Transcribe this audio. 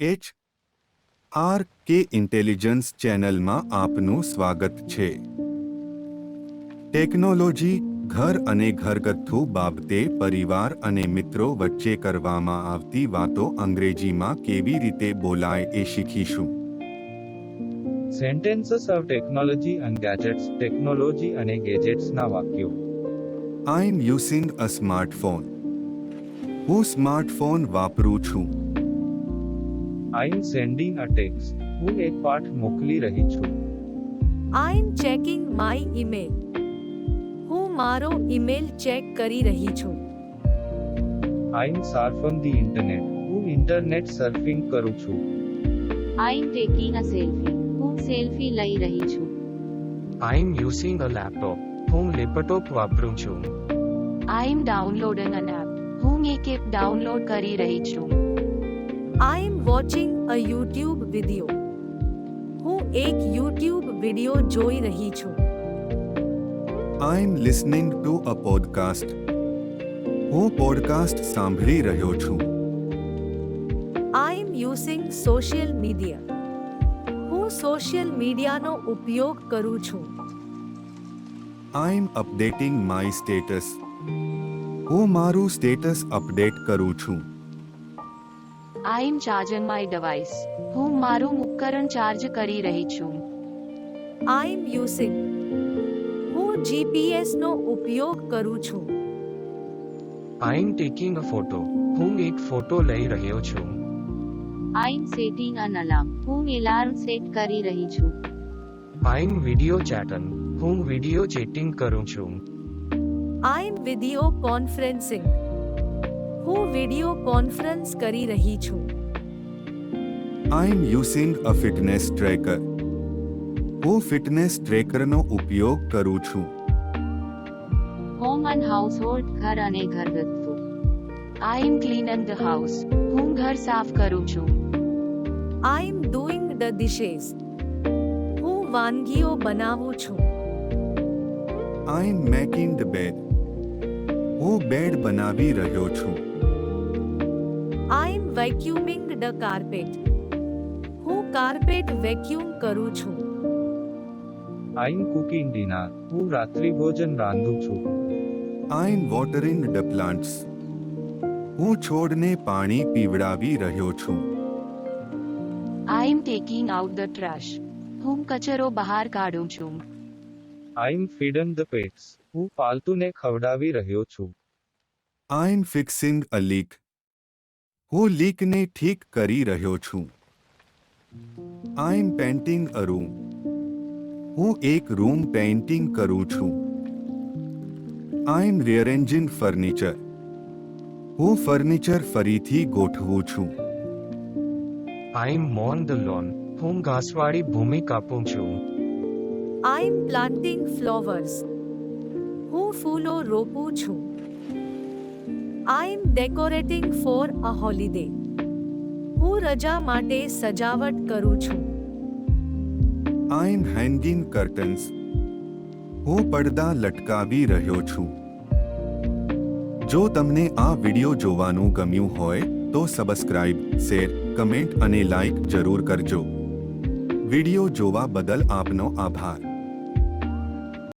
H R K intelligence ચેનલમાં આપનું સ્વાગત છે. ટેકનોલોજી ઘર અને ઘરગથ્થુ બાબતે પરિવાર અને મિત્રો વચ્ચે કરવામાં આવતી વાતો અંગ્રેજીમાં કેવી રીતે બોલાય એ શીખીશું. Sentences of technology and gadgets technology અને ગેજેટ્સના વાક્યો. I am using a smartphone હું સ્માર્ટફોન વાપરું છું. I M sending a text હું એક પાઠ મોકલી રહી છું. I am checking my email હું મારો ઈમેલ ચેક કરી રહી છું. I am surf the internet હું ઇન્ટરનેટ સર્ફિંગ કરું છું. I am taking a selfie હું સેલ્ફી લઈ રહી છું. I am using a laptop હું લેપટોપ વાપરું છું. I am downloading an app હું એક એપ ડાઉનલોડ કરી રહી છું. I'm watching a YouTube video હું એક યુટ્યુબ વિડિયો જોઈ રહી છું. I am listening to a podcast હું પોડકાસ્ટ સાંભળી રહ્યો છું. I am using social media હું સોશિયલ મીડિયાનો ઉપયોગ કરું છું. I am updating my status હું મારું સ્ટેટસ અપડેટ કરું છું. I'm charging my device. હું મારું ઉપકરણ ચાર્જ કરી રહી છું I'm using. હું GPS નો ઉપયોગ કરું છું I'm taking a photo. હું એક ફોટો લઈ રહ્યો છું I'm setting an alarm. હું એલાર્મ સેટ કરી રહી છું I'm video chatting. હું વિડિયો ચેટિંગ કરું છું I'm video conferencing. હું વિડિયો કોન્ફરન્સ કરી રહી છું. I am using a fitness tracker હું ફિટનેસ ટ્રેકરનો ઉપયોગ કરું છું. હોમ એન્ડ હાઉસહોલ્ડ ઘર અને ઘરગથ્થુ. I am cleaning the house હું ઘર સાફ કરું છું. I'm doing ધ ડિશેસ હું વાનગીઓ બનાવું છું. I am making the bed હું બેડ બનાવી રહ્યો છું. I am vacuuming the carpet હું કાર્પેટ વેક્યુમ કરું છું. આઈ એમ કુકિંગ ડિનર હું રાત્રિ ભોજન રાંધું છું. I am watering the plants હું છોડને પાણી પીવડાવી રહ્યો છું. I am taking out the trash હું કચરો બહાર કાઢું છું. આઈ એમ ફીડન ધ પેટ્સ હું પાલતુને ખવડાવી રહ્યો છું. I M fixing a leak હું લીકને ઠીક કરી રહ્યો છું. I M painting a room હું એક રૂમ પેઇન્ટિંગ કરું છું. આઈ એમ રિયરેન્જિંગ ફર્નિચર હું ફર્નિચર ફરીથી ગોઠવું છું. I M Mon the loan હું ઘાસવાળી ભૂમિ કાપું છું. આઈ એમ પ્લાન્ટિંગ હું ફૂલો રોપું છું. I'm decorating for a holiday હું રજા માટે સજાવટ કરું છું. આઈ એમ હેંગિંગ કર્ટન્સ હું પડદા લટકાવી રહ્યો છું. જો તમને આ વિડિયો જોવાનું ગમ્યું હોય, તો સબસ્ક્રાઇબ શેર કમેન્ટ અને લાઇક જરૂર કરજો. વિડિયો જોવા બદલ આપનો આભાર.